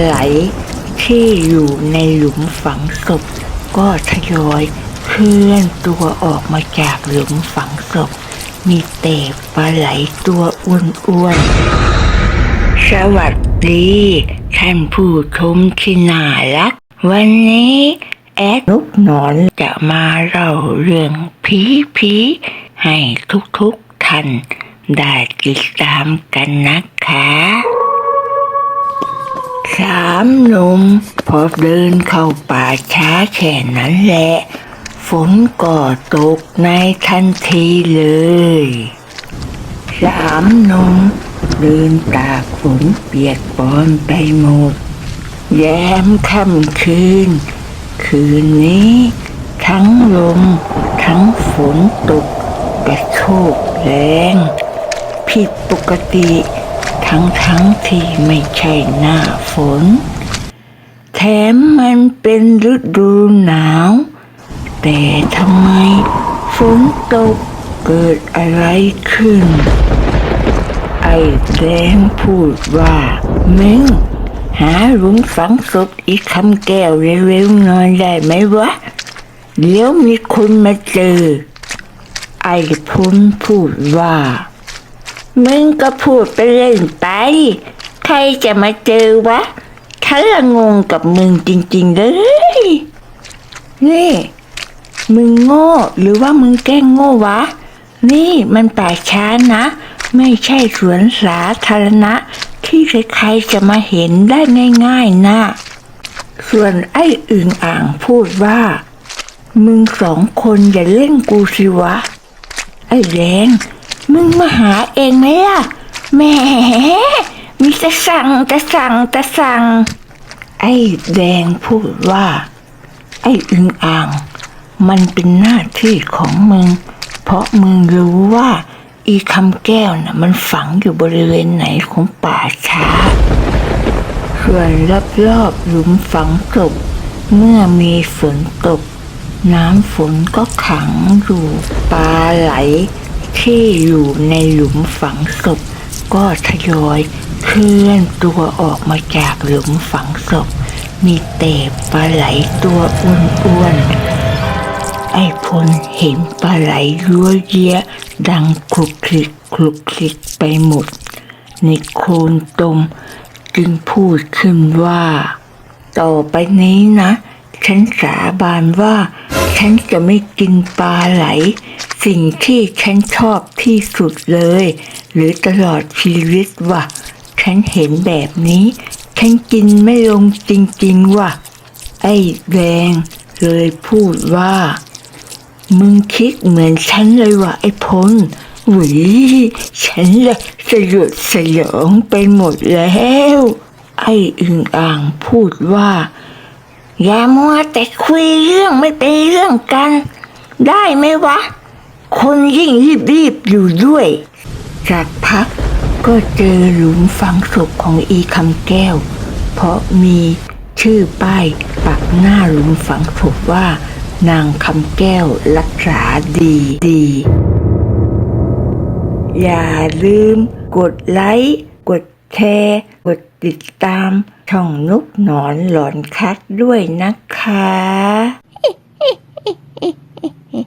ไหลที่อยู่ในหลุมฝังศพก็ทยอยเคลื่อนตัวออกมาจากหลุมฝังศพ มีแต่ปลาไหลตัวอ้วนๆ สวัสดีท่านผู้ชมที่น่ารัก วันนี้แอดนุกหนอนจะมาเล่าเรื่องผีผีๆให้ทุกๆท่านได้ติดตามกันนะคะามหนุ่มพอเดินเข้าป่าช้าแค่นั้นแหละ ฝนก็ตกในทันทีเลยสามหนุ่มเดินตากฝนเปียกปอนไปหมด แย้มค่ำคืน คืนนี้ ทั้งลมทั้งฝนตกกระโชกแรง ผิดปกติ ทั้งทั้งที่ไม่ใช่หน้าฝน แถมมันเป็นฤดูหนาว แต่ทำไมฝนตกเกิดอะไรขึ้น ไอ้แดงพูดว่ามึงหาหลุมฝังศพอีกคำแก้วเร็วๆหน่อยได้ไหมวะ เดี๋ยวมีคนมาเจอ ไอ้พุนพูดว่า มึงก็พูดไปเล่นไป ใครจะมาเจอวะฉันละงงกับมึงจริง ๆ เลย นี่ มึงโง่หรือว่ามึงแกล้งโง่วะ นี่มันป่าช้านะ ไม่ใช่สวนสาธารณะ ที่ใครๆจะมาเห็นได้ง่ายๆนะ ส่วนไอ้อึ่งอ่างพูดว่า มึงสองคนอย่าเล่นกูสิวะ ไอ้แดง มึงมาหาเองไหมล่ะแหมมีจะสั่งจะสั่งจะสั่ง ไอ้แดงพูดว่า ไอ้อึงอ่าง มันเป็นหน้าที่ของมึง เพราะมึงรู้ว่า อีคำแก้วน่ะ มันฝังอยู่บริเวณไหนของป่าช้า ส่วนรอบๆหลุมฝังศพเมื่อมีฝนตก น้ำฝนก็ขังอยู่ปลาไหล ที่อยู่ในหลุมฝังศพก็ทยอยเคลื่อนตัวออกมาจากหลุมฝังศพ มีแต่ปลาไหลตัวอ้วนๆ ไอ้พลเห็นปลาไหลยัวเยียดังคลุกคลิกคลุกคลิกไปหมด ในโคลนตมจึงพูดขึ้นว่า ต่อไปนี้นะ ฉันสาบานว่า ฉันจะไม่กินปลาไหล สิ่งที่ฉันชอบที่สุดเลย หรือตลอดชีวิตว่ะ ฉันเห็นแบบนี้ ฉันกินไม่ลงจริงๆว่ะ ไอ้แดงเลยพูดว่า มึงคิดเหมือนฉันเลยว่ะไอ้พลหวิฉันละสยดสยองไปหมดแล้ว ไอ้อึงอ่างพูดว่า อย่ามัวแต่คุยเรื่องไม่เป็นเรื่องกัน ได้ไหมวะ คนยิ่งรีบๆอยู่ด้วย จากพักก็เจอหลุมฝังศพของอีคำแก้ว เพราะมีชื่อป้ายปักหน้าหลุมฝังศพว่า นางคำแก้วรักษาดีดี อย่าลืมกดไลค์กดแชร์กดติดตามช่องนุกหนอนหลอนคัดด้วยนะคะ